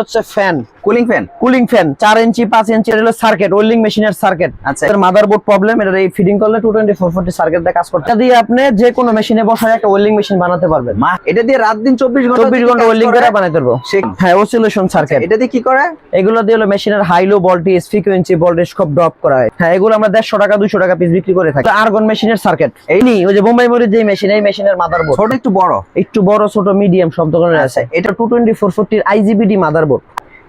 হচ্ছে fan cooling fan cooling fan চার inch পাঁচ ইঞ্চি হলো সার্কিট ওয়েল্ডিং মেশিনের সার্কিট আচ্ছা। এর মাদারবোর্ড প্রবলেম এটা এই ফিটিং করলে সার্কিট দিয়ে কাজ করতে দিয়ে আপনি যে কোনো মেশিনে বসায় একটা ওয়েল্ডিং মেশিন বানাতে পারবেন। এটা দিয়ে রাত দিন চব্বিশ ঘণ্টা চব্বিশ ঘণ্টা ওয়েল্ডিং করে বানাতে পারব হ্যাঁ সার্কিট এটা দিয়ে কি করে? এগুলো দিয়ে হলো মেশিনের high low voltage frequency voltage খুব ড্রপ করা হয়। হ্যাঁ এগুলো আমরা দেড়শো টাকা দুশো টাকা পিস বিক্রি করে থাকি। আর্গন মেশিনের সার্কিট এই নি ওই যে বোম্বাই মরির যে মেশিন এই মেশিনের মাদারবোর্ড ছোট একটু বড়। একটু বড় ছোট মিডিয়াম সব ধরনের আছে। এটা টু টোয়েন্টি ফোর ফোরটির আইজিবিডি মাদারবোর্ড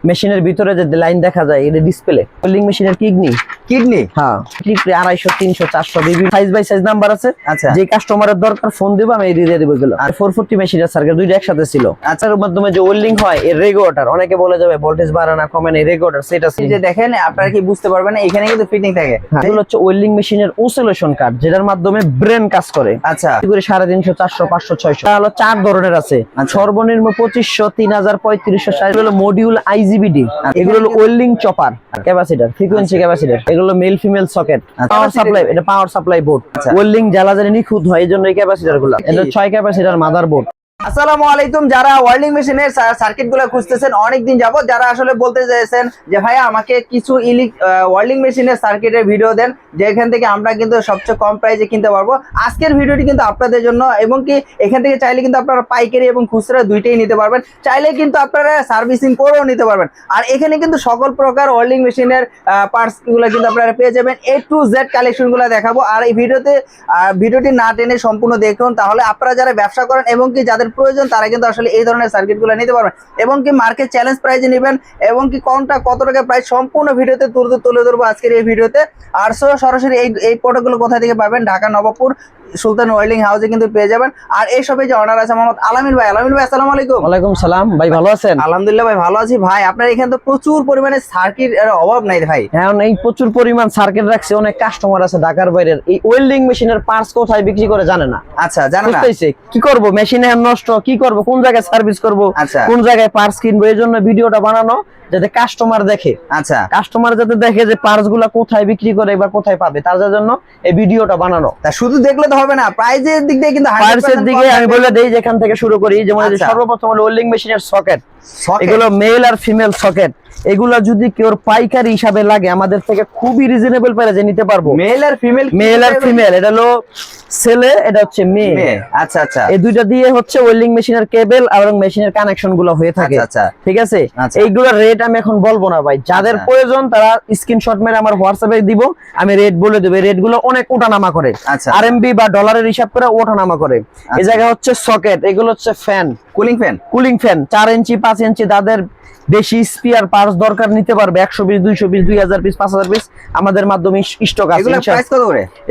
মেশিনের ভিতরে যে লাইন দেখা যায় এটা ডিসপ্লে ওয়েল্ডিং মেশিনের কিডনি। কিডনি? হ্যাঁ। কিডনি আড়াইশো তিনশো চারশো বিভিন্ন সাইজ বাই সাইজ নাম্বার আছে। আচ্ছা। যে কাস্টমারের দরকার ফোন দেবো আমি দিয়ে দেবো এগুলো। আর ফোর ফোরটি মেশিনের সার্কিট দুইটা একসাথে ছিল। আচ্ছার মাধ্যমে যে ওয়েল্ডিং হয় এর রেগুলেটর অনেকে বলে যাবে ভোল্টেজ বাড়ে না কমে না রেগুলেটর সেটা যে দেখেন আপনারা কি বুঝতে পারবেন এখানে কিন্তু ফিটিং থাকে। হ্যাঁ, এগুলো হচ্ছে ওয়েল্ডিং মেশিনের ওসিলেশন কার্ড যেটার মাধ্যমে ব্রেন কাজ করে। আচ্ছা। করে সাড়ে তিনশো চারশো পাঁচশো ছয়শো। হলো চার ধরনের আছে। আচ্ছা। সর্বনিম্ন পঁচিশশো তিন হাজার পঁয়ত্রিশশো হলো মডিউল আইজিবিডি এগুলো হলো welding chopper capacitor frequency capacitor এগুলো male female socket. Power supply এটা পাওয়ার সাপ্লাই বোর্ড। ওয়েল্ডিং জ্বালা জানি নিখুঁত হয় এই জন্য এই ক্যাপাসিটারগুলো। এটা ছয় ক্যাপাসিটার মাদার বোর্ড আসসালামু আলাইকুম, যারা ওয়েল্ডিং মেশিনের সার্কিটগুলো খুঁজতেছেন, অনেকদিন যাবত যারা আসলে বলতে চাইছেন যে, ভাইয়া, আমাকে কিছু ইলিক ওয়েল্ডিং মেশিনের সার্কিটের ভিডিও দেন, যেখান থেকে আমরা কিন্তু সবচেয়ে কম প্রাইসে কিনতে পারব। আজকের ভিডিওটি কিন্তু আপনাদের জন্য, এবং কি এখান থেকে চাইলে কিন্তু আপনারা পাইকারি এবং খুচরা দুইটাই নিতে পারবেন। চাইলে কিন্তু আপনারা সার্ভিসিং করেও নিতে পারবেন। আর এখানে কিন্তু সকল প্রকার ওয়েল্ডিং মেশিনের পার্টসগুলো কিন্তু আপনারা পেয়ে যাবেন। এ টু জেড কালেকশনগুলো দেখাবো। আর এই ভিডিওতে ভিডিওটি না টেনে সম্পূর্ণ দেখুন, তাহলে আপনারা যারা ব্যবসা করেন, এবং কি যাদের প্রয়োজন, তারা কিন্তু আসলে এই ধরনের সার্কিটগুলো নিতে পারবেন এবং কি মার্কেট চ্যালেঞ্জ প্রাইজে নেবেন, এবং কি কোনটা, কত টাকা প্রাইস সম্পূর্ণ ভিডিওতে তুলে তুলে ধরবো আজকের এই ভিডিওতে। আর সরাসরি এই এই প্রোডাক্টগুলো কোথায় থেকে পাবেন? ঢাকা, নবাবপুর সুলতান ওয়েল্ডিং হাউসে কিন্তু পেয়ে যাবেন। আর এই সবে যে অর্ডার আছে মোহাম্মদ আলামিন ভাই। আলামিন ভাই আসসালামু আলাইকুম। ওয়ালাইকুম সালাম। ভাই ভালো আছেন? আলহামদুলিল্লাহ ভাই ভালো আছি। ভাই আপনার এখানে তো প্রচুর পরিমাণে সার্কিট এর অভাব নাই ভাই। এখন এই প্রচুর পরিমাণ সার্কিট রাখছে। অনেক কাস্টমার আছে ঢাকার বাইরের। এই ওয়েল্ডিং মেশিনের পার্টস কোথায় বিক্রি করে জানে না। আচ্ছা জানা না। বুঝতেছে। কি করব? মেশিনে নষ্ট। কি করব? কোন জায়গায় সার্ভিস করব? আচ্ছা। কোন জায়গায় পার্টস কিনবো? এই জন্য ভিডিওটা বানানো। যাতে কাস্টমার দেখে আচ্ছা কাস্টমার যাতে দেখে যে পার্সগুলা কোথায় বিক্রি করে বা কোথায় পাবে তার জন্য এই ভিডিওটা বানানো তা শুধু দেখলে তো হবে না প্রাইজের দিক দিয়ে কিন্তু 100% দিকে আমি বলে দেই যেখান থেকে শুরু করি যেমন আচ্ছা। সর্বপ্রথম হলো ওয়েল্ডিং মেশিনের সকেট? এগুলো মেল আর ফিমেল সকেট এগুলা যদি কেউ পাইকারি হিসাবে লাগে আমাদের থেকে খুবই রিজনেবল প্রাইসে নিতে পারব। মেল আর ফিমেল মেল আর ফিমেল এটা হলো ছেলে এটা হচ্ছে মেয়ে। আচ্ছা আচ্ছা। এই দুইটা দিয়ে হচ্ছে ওয়েল্ডিং মেশিনের কেবল এবং মেশিনের কানেকশনগুলো হয়ে থাকে। আচ্ছা, আচ্ছা। ঠিক আছে? আচ্ছা। এইগুলোর রেট আমি এখন বলব না ভাই। যাদের আচ্ছা। প্রয়োজন তারা স্ক্রিনশট মেরে আমার হোয়াটসঅ্যাপে দিব। আমি রেট বলে দেবো। রেটগুলো অনেক ওঠানামা করে। আরএমবি বা ডলারের হিসাব করে ওঠানামা করে। এই। জায়গায় হচ্ছে সকেট এগুলো হচ্ছে fan cooling fan cooling fan চার ইঞ্চি পাঁচ ইঞ্চি তাদের বেশি স্পিয়ার পার্স দরকার নিতে পারবে। একশো পিস দুইশো পিস দুই হাজার পিস পাঁচ হাজার পিস আমাদের মাধ্যমে স্টক আছে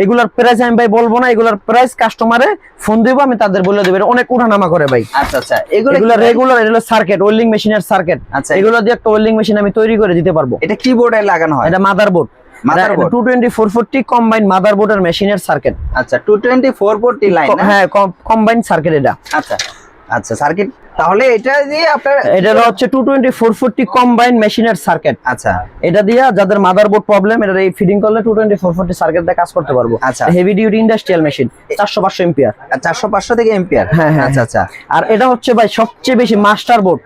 এগুলার প্রাইস আমি ভাই বলব না এগুলার প্রাইস কাস্টমারে ফোন দিব আমি তাদের বলে দেবো। অনেক উঠানামা করে ভাই। আচ্ছা আচ্ছা। এগুলো রেগুলার এগুলো সার্কিট ওয়েল্ডিং মেশিনের সার্কিট আচ্ছা। এগুলো দিয়ে একটা ওয়েল্ডিং মেশিন আমি তৈরি করে দিতে পারব। এটা কিবোর্ডে লাগানো হয়? এটা মাদারবোর্ড মাদারবোর্ডের মেশিনের সার্কিট আচ্ছা 224 পোর্টি লাইন হ্যাঁ কম্বাইন সার্কিট এটা। আচ্ছা আচ্ছা সার্কিট তাহলে এটা দিয়ে আপনার এটা হচ্ছে two twenty four forty combine মেশিনের সার্কিট আচ্ছা। এটা দিয়ে যাদের মাদারবোর্ড প্রবলেম এটা এই ফিডিং করলে two twenty four forty circuit দিয়ে কাজ করতে পারব। আচ্ছা। হেভি ডিউটি ইন্ডাস্ট্রিয়াল মেশিন চারশো পাঁচশো এম্পিয়ার 400 500 থেকে এম্পিয়ার হ্যাঁ, হ্যাঁ, আচ্ছা আচ্ছা। আর এটা হচ্ছে ভাই সবচেয়ে বেশি মাস্টার বোর্ড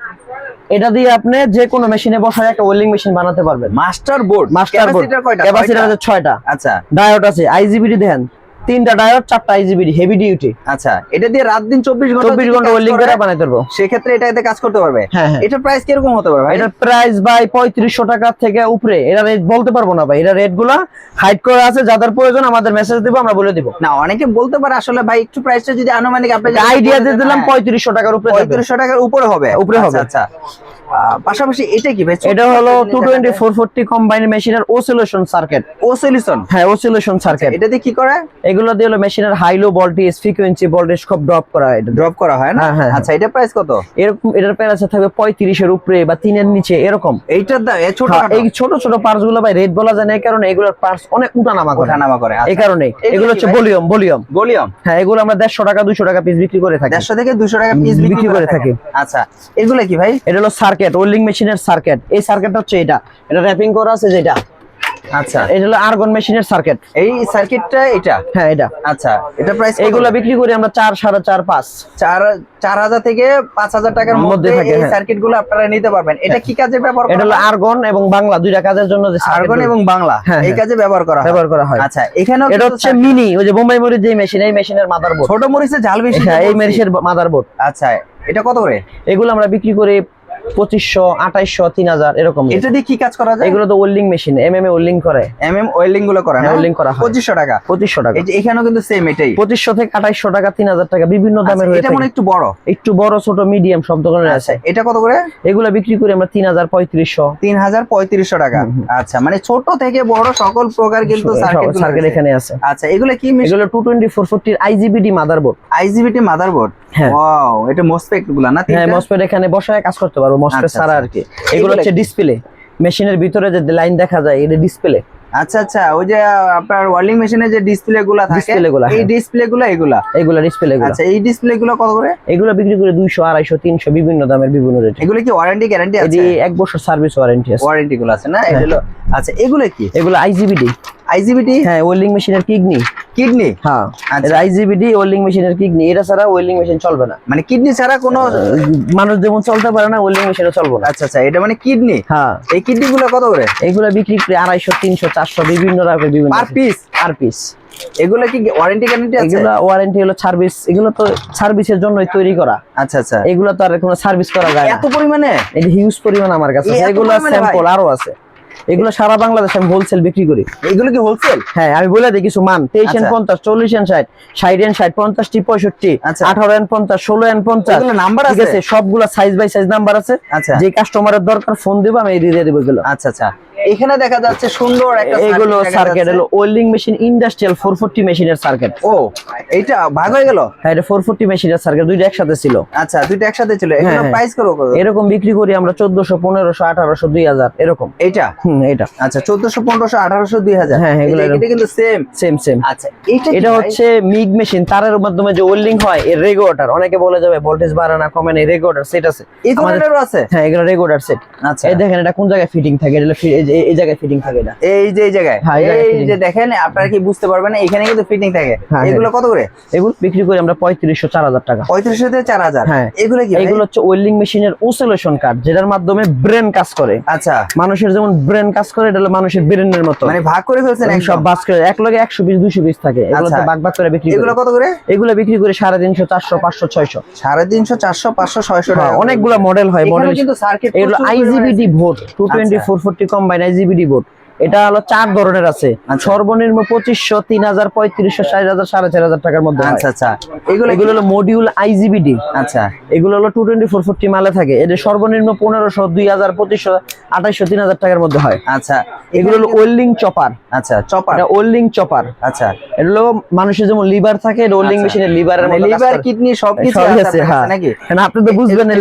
এটা দিয়ে আপনি যে কোনো মেশিনে বসায় একটা ওয়েল্ডিং মেশিন বানাতে পারবেন। Master board master board capacitor কয়টা ক্যাপাসিটার ছয়টা? আছে ছয়টা। আচ্ছা। ডায়োড আছে আইজিবিডি দেখেন। তিনটা ডায়োড চারটা আইজিবিডি হেভি ডিউটি আচ্ছা এটা দিয়ে রাত দিন 24 ঘণ্টা চব্বিশ যদি ঘণ্টা কাজ ওয়েল্ডিং করে, বানাতে পারব সেক্ষেত্রে এটাতে কাজ করতে পারবে? হ্যাঁ, হ্যাঁ। এটা প্রাইস কীরকম হতে পারে ভাই? এটার প্রাইস ভাই পঁয়ত্রিশশো টাকা থেকে উপরে। এটা রেট বলতে পারব না ভাই। এটা রেটগুলা হাইড করা আছে যাদের প্রয়োজন আমাদের মেসেজ দিব আমরা বলে দিব। না অনেকে বলতে পারে আসলে ভাই একটু প্রাইসটা যদি আনুমানিক আপনি আইডিয়া দিয়ে দিলাম হ্যাঁ, পঁয়ত্রিশশো টাকার উপরে যাবে। 3500 টাকার উপরে হবে। উপরে হবে। আচ্ছা। আচ্ছা আহ, পাশাপাশি এটা কি ভাই এটা হলো two twenty four forty combine মেশিনের ওসিলেশন সার্কিট ও সলিউশন হ্যাঁ ওসিলেশন সার্কিট এটা দিয়ে কি করে এগুলো দিয়ে হলো মেশিনের high low voltage frequency voltage drop করা হয় এটা। ড্রপ করা হয় না? হ্যাঁ, হ্যাঁ, আচ্ছা এটা প্রাইস কত? এরকম এটার প্রাইস থাকবে পঁয়ত্রিশের উপরে বা তিনের নিচে এরকম। এইটার দাম এ ছোট হ্যাঁ, এই ছোট ছোট পার্টসগুলো ভাই রেট বলা যায় না এই কারণে এগুলোর পার্টস অনেক উঠানামা করে। ওঠানামা করে এই কারণে। এগুলো হচ্ছে ভলিউম ভলিউম ভলিউম হ্যাঁ এগুলো আমরা দেড়শো টাকা দুশো টাকা পিস বিক্রি করে থাকি। দেড়শো থেকে দুশো টাকা পিস বিক্রি করে। থাকে। আচ্ছা এগুলো কি ভাই? এটা হলো সার্কিট ওয়েল্ডিং মেশিনের সার্কিট এই সার্কিটটা হচ্ছে এটা। এটা র্যাপিং করা আছে যেটা। আচ্ছা। এটা হলো আর্গন মেশিনের সার্কিট এই সার্কিটটা এটা? হ্যাঁ এটা। আচ্ছা এটা প্রাইস এইগুলা বিক্রি করি আমরা চার সাড়ে চার পাঁচ। চার চার হাজার থেকে পাঁচ হাজার টাকার মধ্যে থাকে, এই হ্যাঁ। সার্কিটগুলো আপনারা নিতে পারবেন। এটা কি কাজে ব্যবহার এটা হলো আর্গন এবং বাংলা দুইটা কাজের জন্য যে আর্গন এবং বাংলা হ্যাঁ, এই হ্যাঁ। কাজে ব্যবহার করা ব্যবহার করা হয়। আচ্ছা এখানেও এটা হচ্ছে মিনি ওই যে বোম্বাই মরিচ যে মেশিন এই মেশিনের মাদারবোর্ড ছোট মরিচের ঝাল বেশি হ্যাঁ এই মেশিনের মাদারবোর্ড আচ্ছা এটা কত করে? এগুলো আমরা বিক্রি করি পঁচিশশো আঠাইশশো তিন হাজার এরকম এটা দিয়ে কি কাজ করা যায়? এগুলো তো welding machine M M A welding করে। এম এম ওয়েল্ডিংগুলো করা হ্যাঁ, welding করা পঁচিশশো টাকা। পঁচিশশো টাকা। এখানেও কিন্তু সেম এটাই। পঁচিশশো থেকে আঠাইশশো টাকা তিন হাজার টাকা বিভিন্ন দামের আচ্ছা, এটা মনে হয় একটু বড়? একটু বড় ছোট মিডিয়াম সব ধরনের আচ্ছা আছে। এটা কত করে? এগুলো বিক্রি করি আমরা তিন হাজার পঁয়ত্রিশশো। তিন হাজার পঁয়ত্রিশশো টাকা। আচ্ছা মানে ছোট থেকে বড় সকল প্রকার কিন্তু সার্কিট সার্কেল এখানে আছে। আচ্ছা এগুলো কি এগুলো টু টোয়েন্টি ফোর ফোরটির আইজিবিডি মাদারবোর্ড আইজিবিটি মাদারবোর্ড হ্যাঁ। ওয়াও এটা মোসপেক্টগুলা না হ্যাঁ? মসপেট এখানে বসায় কাজ করতে পারব মসপেট আচ্ছা, ছাড়া আচ্ছা। আর কি। এগুলো হচ্ছে ডিসপ্লে মেশিনের ভিতরে যে লাইন দেখা যায় এটা ডিসপ্লে আচ্ছা আচ্ছা ওই যে আপনার ওয়ার্লিং মেশিনে যে ডিসপ্লে গুলা থাকে এই হ্যাঁ। ডিসপ্লে গুলা এগুলা? এগুলো ডিসপ্লে এগুলো আচ্ছা এই ডিসপ্লে গুলো কত করে? এগুলো বিক্রি করে দুইশো আড়াইশো তিনশো বিভিন্ন দামের বিভিন্ন রেট এগুলো কি ওয়ারেন্টি গ্যারান্টি এই আছে? যে এক বছর সার্ভিস ওয়ারেন্টি আছে। ওয়ারেন্টি গুলো আছে না? হ্যাঁ। এগুলো আচ্ছা এগুলো কি? এগুলো আইজিবিডি আইজিবিটি হ্যাঁ ওয়েল্ডিং মেশিনের কিডনি। কিডনি? হ্যাঁ আচ্ছা। আইজিবিডি ওয়েল্ডিং মেশিনের কিডনি এটা ছাড়া ওয়েল্ডিং মেশিন চলবে না। মানে কিডনি ছাড়া কোনো মানুষ যেমন চলতে পারে না ওয়েল্ডিং মেশিনও চলবে না। আচ্ছা আচ্ছা এটা মানে কিডনি? হ্যাঁ। এই কিডনি গুলো কত করে? এগুলো বিক্রি করে আড়াইশো তিনশো চারশো বিভিন্ন রকমের বিভিন্ন পার পিস পার পিস এগুলো কি ওয়ারেন্টি গ্যারান্টি আছে? এগুলো ওয়ারেন্টি হলো সার্ভিস এগুলো তো সার্ভিসের জন্যই তৈরি করা। আচ্ছা আচ্ছা। এগুলো তো আর কোনো সার্ভিস করা যায় না। এত পরিমাণে? এই হিউজ পরিমাণ আমার কাছে এগুলো স্যাম্পল আরও আছে। এগুলো সারা বাংলাদেশে আমি হোলসেল বিক্রি করি। এগুলো কি হোলসেল হ্যাঁ আমি বলে দিই কিছু মান। তেইশ এন আচ্ছা। পঞ্চাশ চল্লিশ এন ষাট ষাট এন ষাট পঞ্চাশটি পঁয়ষট্টি আচ্ছা। আঠারো এন পঞ্চাশ ষোলো এন পঞ্চাশ। নাম্বার ঠিক আছে? সবগুলা সাইজ বাই সাইজ নাম্বার আছে। আচ্ছা। যে কাস্টমারের দরকার ফোন দিব আমি দিয়ে দেবো এগুলো। আচ্ছা আচ্ছা। এখানে দেখা যাচ্ছে সুন্দর একটা এগুলো সার্কিট হলো welding machine industrial four forty মেশিনের সার্কিট ও এইটা ভাগ হয়ে গেল? হ্যাঁ এটা ফোর ফোরটি মেশিনের সার্কিট দুইটা একসাথে ছিল। আচ্ছা দুইটা একসাথে ছিল। এগুলো হ্যাঁ, হ্যাঁ। প্রাইস করো কত? এরকম বিক্রি করি আমরা চোদ্দশো পনেরোশো আঠারোশো দুই হাজার এরকম। এইটা? হুম এটা আচ্ছা হ্যাঁ, হ্যাঁ, এগুলো এটা কিন্তু সেম সেম সেম আচ্ছা এইটা এটা হচ্ছে মিগ মেশিন তারের মাধ্যমে যে ওয়েল্ডিং হয় এর রেগুলেটর অনেকে বলে যাবে ভোল্টেজ বাড়ে না কমে না রেগুলেটর সেট আছে। এই ধরনেরও আছে? হ্যাঁ এগুলো রেগুলেটর সেট আচ্ছা। এই দেখেন এটা কোন জায়গায় ফিটিং থাকে? এটা এই যে- এই জায়গায় ফিটিং থাকে এটা। এই যে এই জায়গায়? হ্যাঁ, এই। যে দেখেন আপনারা কি বুঝতে পারবেন এখানে কিন্তু ফিটিং থাকে। এগুলো কত করে? এগুলো বিক্রি করি আমরা পঁয়ত্রিশশো চার হাজার টাকা। পঁয়ত্রিশশো থেকে চার হাজার। হ্যাঁ। এগুলো কি এগুলো হচ্ছে ওয়েল্ডিং মেশিনের ওসিলেশন কার্ড যেটার মাধ্যমে ব্রেন কাজ করে। আচ্ছা। মানুষের যেমন ব্রেন কাজ করে এটা হলো মানুষের ব্রেনের মতো। মানে ভাগ করে ফেলছেন সব বাস করে এক লগে একশো পিস 200 পিস থাকে। এগুলো তো ভাগ ভাগ করে বিক্রি এগুলো কত করে? এগুলো বিক্রি করে সাড়ে তিনশো চারশো পাঁচশো ছয়শো। সাড়ে তিনশো চারশো পাঁচশো ছয়শো হ্যাঁ, টাকা অনেকগুলো মডেল হয় মডেল কিন্তু সার্কিট এগুলো IGBD volt two twenty four forty combine IGBD volt এটা হলো চার ধরনের আছে। আচ্ছা। সর্বনিম্ন পঁচিশশো তিন হাজার পঁয়ত্রিশশো ষাট হাজার সাড়ে চার হাজার টাকার মধ্যে আচ্ছা আচ্ছা। এগুলো এগুলো হলো মডিউল আইজিবিডি আচ্ছা। এগুলো হলো টু টোয়েন্টি ফোর ফোরটি মালে থাকে। এদের সর্বনিম্ন পনেরোশো দুই হাজার পঁচিশশো আঠাইশো তিন হাজার টাকার মধ্যে হয়। আচ্ছা। এগুলো হলো ওয়েল্ডিং চপার আচ্ছা চপার এটা ওয়েল্ডিং চপার আচ্ছা। এটা হলো মানুষের যেমন লিভার থাকে ওয়েল্ডিং আচ্ছা। মেশিনের লিভারের মানে লিভার কিডনি সবকিছু সবই আছে হ্যাঁ। নাকি? হ্যাঁ, আপনি তো বুঝবেন না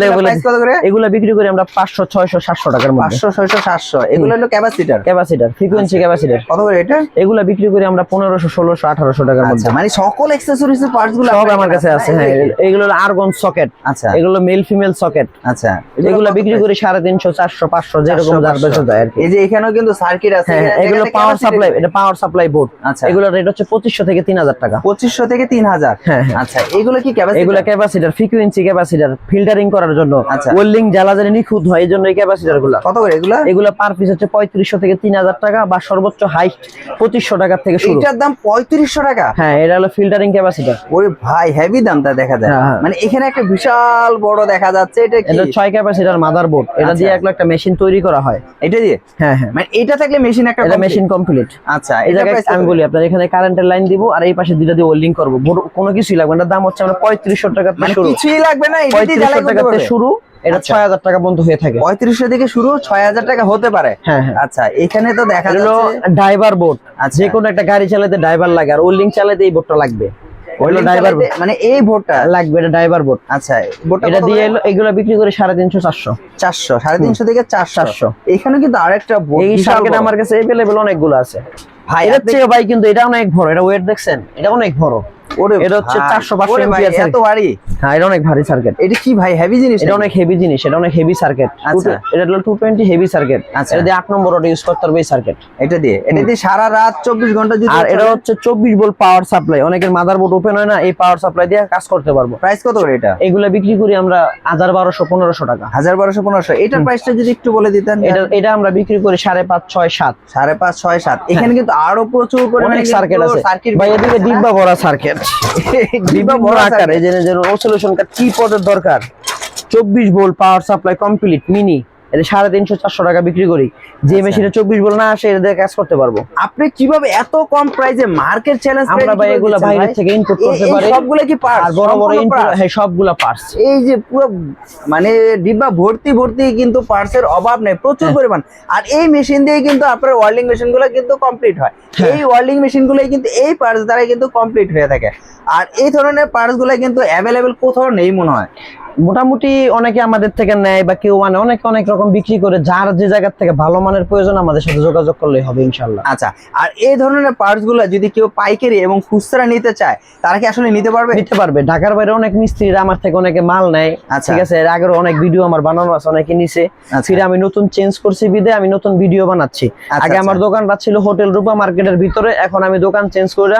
এগুলো বিক্রি করি আমরা পাঁচশো ছয়শো সাতশো টাকার মধ্যে। পাঁচশো ছয়শো সাতশো। এগুলো হলো ক্যাপাসিটার ক্যাপাসিটার ফ্রিকোয়েন্সি ক্যাপাসিটার কত করে এটা? এগুলো বিক্রি করি আমরা টাকার মধ্যে। আচ্ছা মানে সকল অ্যাক্সেসরিজ এর পার্টসগুলো সব আমার কাছে আছে হ্যাঁ। এগুলো আর্গন সকেট আচ্ছা। এগুলো মেল ফিমেল সকেট আচ্ছা। এগুলো বিক্রি? করি? যেরকম 400, যার বেচা যায় আর এই যে এখানেও কিন্তু সার্কিট আছে। হ্যাঁ হ্যাঁ, এগুলো পাওয়ার সাপ্লাই এটা পাওয়ার সাপ্লাই বোর্ড আচ্ছা। এগুলোর রেট হচ্ছে পঁচিশশো থেকে তিন হাজার টাকা। পঁচিশশো থেকে তিন হাজার। হ্যাঁ হ্যাঁ। আচ্ছা এগুলো কি ক্যাপাসিটি এগুলো ক্যাপাসিটার ফ্রিকোয়েন্সি ক্যাপাসিটার ফিল্টারিং করার জন্য। আচ্ছা। ওয়েল্ডিং জ্বালা জানি নিখুঁত হয় এই জন্য এই ক্যাপাসিটারগুলো। কত করে এগুলো? এগুলো পার পিস হচ্ছে পঁয়ত্রিশশো থেকে তিন হাজার টাকা বা সর্বোচ্চ হাইট পঁচিশশো টাকা থেকে শুরু। এইটার দাম পঁয়ত্রিশশো টাকা? হ্যাঁ এটা হলো ফিল্টারিং ক্যাপাসিটার ওরে ভাই হেভি দামটা দেখা যায়। হ্যাঁ, হ্যাঁ। মানে এখানে একটা বিশাল বড় দেখা যাচ্ছে এটা এটা ছয় ক্যাপাসিটার মাদার বোর্ড এটা দিয়ে আচ্ছা। এক একটা মেশিন তৈরি করা হয়। এটা দিয়ে? হ্যাঁ হ্যাঁ। মানে এটা থাকলে মেশিন একটা এটা মেশিন কমপ্লিট আচ্ছা এই এটা জায়গায় আমি বলি আপনার এখানে কারেন্টের লাইন দিব আর এই পাশে দুইটা দিয়ে ওয়েল্ডিং করব। কোনো কিছুই লাগবে না। দাম হচ্ছে আমরা পঁয়ত্রিশশো টাকা থেকে মানে শুরু। কিছুই লাগবে না পঁয়ত্রিশশো টাকা থেকে শুরু। এটা আচ্ছা। ছয় হাজার টাকা পর্যন্ত হয়ে থাকে। পঁয়ত্রিশশো থেকে শুরু ছয় হাজার টাকা হতে পারে। হ্যাঁ হ্যাঁ। আচ্ছা এখানে তো দেখা যাচ্ছে ড্রাইভার বোর্ড। যে কোনো একটা গাড়ি চালাতে ড্রাইভার লাগে আর ওয়েল্ডিং চালাতে এই বোর্ডটা লাগবে। ড্রাইভার মানে এই ভোটটা লাগবে এটা ড্রাইভার আচ্ছা এটা দিয়ে এগুলো বিক্রি করে সাড়ে তিনশো চারশো। চারশো সাড়ে তিনশো থেকে চারশো। চারশো। এখানে কিন্তু আরেকটা board, এই সার্কিট আমার কাছে এভেলেবেল অনেকগুলো আছে। ভাই চেয়ে ভাই কিন্তু এটা অনেক বড় এটা ওয়েট দেখছেন? এটা অনেক বড়। ওরে এটা হচ্ছে 400 ওরে ভাই, এত ভারী। হ্যাঁ এটা অনেক ভারী সার্কিট এটা কি ভাই হেভি জিনিস এটা অনেক হেভি জিনিস এটা অনেক হেভি সার্কিট আচ্ছা। এটা হলো টু টোয়েন্টি হেভি সার্কিট আচ্ছা। এটা দিয়ে আট নম্বর ওটা ইউজ করতে পারবে সার্কিট এটা দিয়ে এটা দিয়ে সারা রাত চব্বিশ ঘণ্টা যদি আর এটা হচ্ছে চব্বিশ ভোল্ট পাওয়ার সাপ্লাই অনেকের মাদারবোর্ড ওপেন হয় না এই পাওয়ার সাপ্লাই দিয়ে কাজ করতে পারব। প্রাইস কত করে এটা? এগুলা বিক্রি করি আমরা হাজার বারোশো পনেরোশো টাকা। হাজার বারোশো পনেরোশো। এটার প্রাইসটা যদি একটু বলে দিতেন এটা এটা আমরা বিক্রি করি সাড়ে পাঁচ ছয় সাত। সাড়ে পাঁচ ছয় সাত। এখানে কিন্তু আরও প্রচুর পরিমাণে সার্কেল সার্কিট আছে। ভাই এদিকে ডিব্বা ভরা সার্কিট ডিব্বা ভরা আকারে যে যেন সলিউশন কি পদের দরকার। চব্বিশ volt power supply complete mini এটা সাড়ে তিনশো চারশো টাকা বিক্রি করি। যে আচ্ছা। মেশিনে চব্বিশ ভোল্ট না আসে এটা কাজ করতে পারব। আপনি কীভাবে এত কম প্রাইসে মার্কেট চ্যালেঞ্জ আমরা ভাই এগুলা বাইরে থেকে ইনপুট করতে পারি। সবগুলো কি পার্ট আর বড় বড় ইনপুট হ্যাঁ সবগুলা পার্টস এই যে পুরো মানে ডিব্বা ভর্তি ভর্তি কিন্তু পার্টসের অভাব নেই প্রচুর হ্যাঁ। পরিমাণ। আর এই মেশিন দিয়ে কিন্তু আপনার ওয়ার্ল্ডিং মেশিনগুলো কিন্তু কমপ্লিট হয়। হ্যাঁ। এই ওয়ার্ল্ডিং মেশিনগুলো কিন্তু এই পার্স দ্বারা কিন্তু কমপ্লিট হয়ে থাকে। আর এই ধরনের পার্টসগুলো কিন্তু অ্যাভেলেবেল কোথাও নেই মনে হয়। মোটামুটি অনেকে আমাদের থেকে নেয় বা কেউ মানে অনেক অনেক রকম বিক্রি করে যার যে জায়গা থেকে ভালো মানের প্রয়োজন আমাদের সাথে যোগাযোগ করলেই হবে ইনশাল্লাহ আচ্ছা আর এই ধরনের পার্টসগুলো যদি কেউ পাইকারি এবং খুচরা নিতে চায় তারা কি আসলে নিতে পারবে? নিতে পারবে। ঢাকার বাইরে অনেক মিস্ত্রিরা আমার থেকে অনেকে মাল নেয় আচ্ছা। ঠিক আছে? এর আগের অনেক ভিডিও আমার বানানো আছে অনেকে নিছে। আচ্ছা। ফিরে আমি নতুন চেঞ্জ করছি বিদে আমি নতুন ভিডিও বানাচ্ছি। আচ্ছা, আগে আমার। দোকানটা ছিল হোটেল রূপা মার্কেটের ভিতরে এখন আমি দোকান চেঞ্জ করে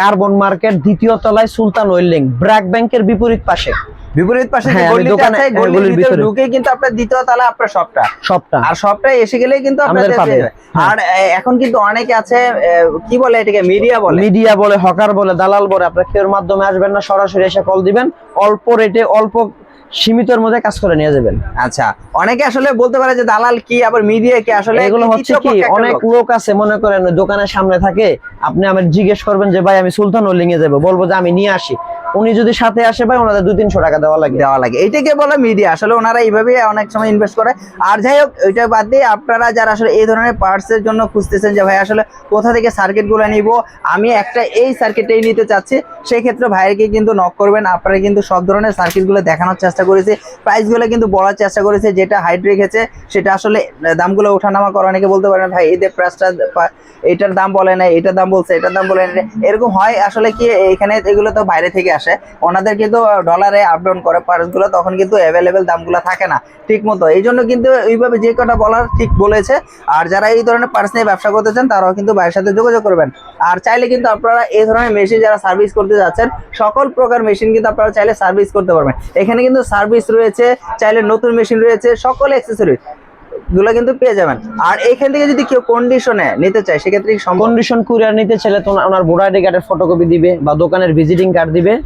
কার্বন মার্কেট দ্বিতীয় তলায় সুলতান ওয়েল্ডিং ব্র্যাক ব্যাংকের বিপরীত পাশে। বিপরীত পাশে যে হ্যাঁ, গলিটা আছে হ্যাঁ, গলির ভিতরে। ঢুকে কিন্তু আপনার দ্বিতীয় তলা আপনার শপটা সবটা। আর সবটাই এসে কিন্তু আপনাদের পাবে। হ্যাঁ। আর এখন কিন্তু অনেকে আছে কি বলে এটাকে? মিডিয়া বলে। মিডিয়া বলে হকার বলে দালাল বলে। আপনার মাধ্যমে আসবেন না সরাসরি এসে কল দিবেন। অল্প রেটে অল্প সীমিতর মধ্যে কাজ করে নিয়ে যাবেন। আচ্ছা অনেকে আসলে বলতে পারে যে দালাল কি আবার মিডিয়া কি আসলে এগুলো হচ্ছে কি অনেক লোক। আছে মনে করেন দোকানের সামনে থাকে আপনি আমার জিজ্ঞেস করবেন যে ভাই আমি সুলতান ওলিং এ যাব? বলব যে আমি নিয়ে আসি। উনি যদি সাথে আসে ভাই, ওনাদের দুই তিনশো টাকা দেওয়া লাগে। দেওয়া লাগে। এইটাকে বলে? মিডিয়া আসলে ওনারা এইভাবে অনেক সময় ইনভেস্ট করে। আর যাই হোক, ওইটা বাদ দিয়ে আপনারা যারা আসলে এই ধরনের পার্টস এর জন্য খুঁজতেছেন যে, ভাই, আসলে কোথা থেকে সার্কিটগুলো নিব? আমি একটা এই সার্কিটেই নিতে চাচ্ছি। সেই ক্ষেত্রে ভাইয়েরকে কিন্তু নক করবেন। আপনারা কিন্তু সব ধরনের সার্কিটগুলো দেখানোর চেষ্টা করেছি। প্রাইসগুলো কিন্তু বলার চেষ্টা করেছে। যেটা হাইট রেখেছে, সেটা আসলে দামগুলো ওঠানামা করা অনেকে বলতে পারেন ভাই এদের প্রাইসটা এটার দাম বলে না এটার দাম বলছে, এটার দাম বলে না এরকম হয়। আসলে কি, এখানে এগুলো তো বাইরে থেকে আসে, ওনাদের কিন্তু ডলারে আপ ডাউন করে পার্সগুলো তখন কিন্তু অ্যাভেলেবেল দামগুলো থাকে না, ঠিক মতো। এই জন্য কিন্তু এইভাবে যে কটা বলার ঠিক বলেছে, আর যারা এই ধরনের পার্স নিয়ে ব্যবসা করতে চান, তারাও কিন্তু ভাইয়ের সাথে যোগাযোগ করবেন। আর চাইলে কিন্তু আপনারা এই ধরনের মেশিন যারা সার্ভিস করতে যাচ্ছেন, সকল প্রকার মেশিন কিন্তু আপনারা চাইলে সার্ভিস করতে পারবেন। এখানে কিন্তু সার্ভিস রয়েছে, চাইলে নতুন মেশিন রয়েছে, সকল অ্যাক্সেসরি গুলো কিন্তু পেয়ে যাবেন। আর এখান থেকে যদি কেউ কন্ডিশনে নিতে চায়, সেক্ষেত্রে কন্ডিশন কুরিয়ার নিতে চাইলে তো ওনা- ওনার ভোটার আইডি কার্ডের ফটোকপি দিবে বা দোকানের ভিজিটিং কার্ড দিবে।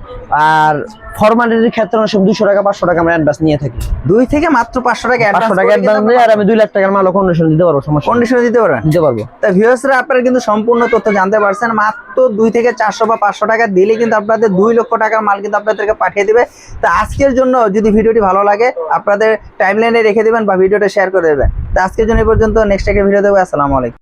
আর ফরমালিটির ক্ষেত্রে অনেক সময় দুশো টাকা পাঁচশো টাকা আমরা অ্যাডভান্স নিয়ে থাকি। দুই থেকে মাত্র পাঁচশো টাকা পাঁচশো টাকা অ্যাডভান্স দিয়ে আর আমি দুই লাখ টাকার মালও কন্ডিশন দিতে পারব সমস্যা। কন্ডিশনে দিতে পারবেন? দিতে পারব। তা ভিউয়ার্সরা আপনারা কিন্তু সম্পূর্ণ তথ্য জানতে পারছেন। মাত্র দুই থেকে চারশো বা পাঁচশো টাকা দিলে কিন্তু আপনাদের দুই লক্ষ টাকার মাল কিন্তু আপনাদেরকে পাঠিয়ে দিবে। তা আজকের জন্য যদি ভিডিওটি ভালো লাগে আপনাদের টাইমলাইনে রেখে দিবেন বা ভিডিওটা শেয়ার করে দেবেন। তা আজকের জন্য এই পর্যন্ত। নেক্সট একটা ভিডিও দেবো। আসসালামু আলাইকুম।